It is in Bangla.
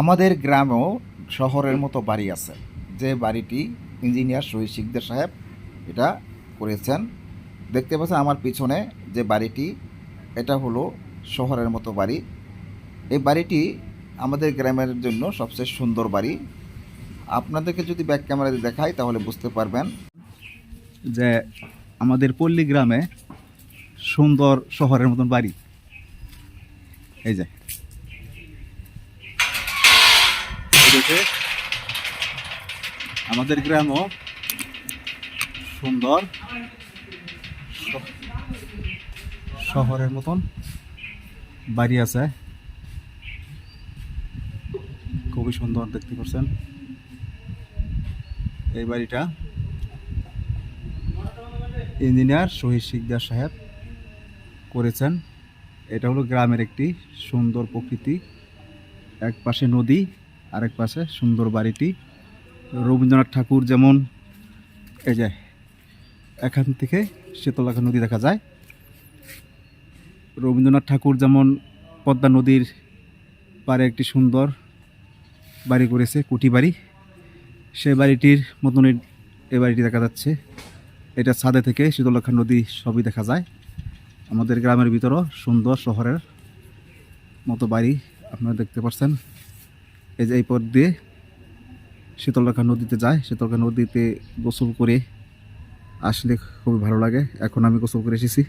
আমাদের গ্রামেও শহরের মতো বাড়ি আছে। যে বাড়িটি ইঞ্জিনিয়ার শহীদ শিকদার সাহেব এটা করেছেন। দেখতে পাচ্ছেন আমার পিছনে যে বাড়িটি, এটা হলো শহরের মতো বাড়ি। এই বাড়িটি আমাদের গ্রামের জন্য সবচেয়ে সুন্দর বাড়ি। আপনাদেরকে যদি ব্যাক ক্যামেরাতে দেখাই তাহলে বুঝতে পারবেন যে আমাদের পল্লী গ্রামে সুন্দর শহরের মতন বাড়ি। এই যে। এদিকে আমাদের গ্রামও সুন্দর। শহরের মতন বাড়ি আছে। খুবই সুন্দর, দেখতে পাচ্ছেন। এই বাড়িটা ইঞ্জিনিয়ার শহীদ শিকদার সাহেব করেছেন। এটা হলো গ্রামের একটি সুন্দর প্রকৃতি। এক পাশে নদী আরেক পাশে সুন্দর বাড়িটি। রবীন্দ্রনাথ ঠাকুর যেমন এই যে এখান থেকে শীতলাখা নদী দেখা যায়, রবীন্দ্রনাথ ঠাকুর যেমন পদ্মা নদীর পারে একটি সুন্দর বাড়ি করেছে, কুটি বাড়ি। সেই বাড়িটির মতনই এই বাড়িটি দেখা যাচ্ছে। এটা ছাদে থেকে শীতলক্ষা নদী সবই দেখা যায়। আমাদের গ্রামের ভিতরও সুন্দর শহরের মতো বাড়ি আপনারা দেখতে পাচ্ছেন এই যে এই পথ দিয়ে শীতলরেখা নদীতে যায়, শীতলরেখা নদীতে গোসল করে আসলে খুবই ভালো লাগে। এখন আমি গোসল করে এসেছি।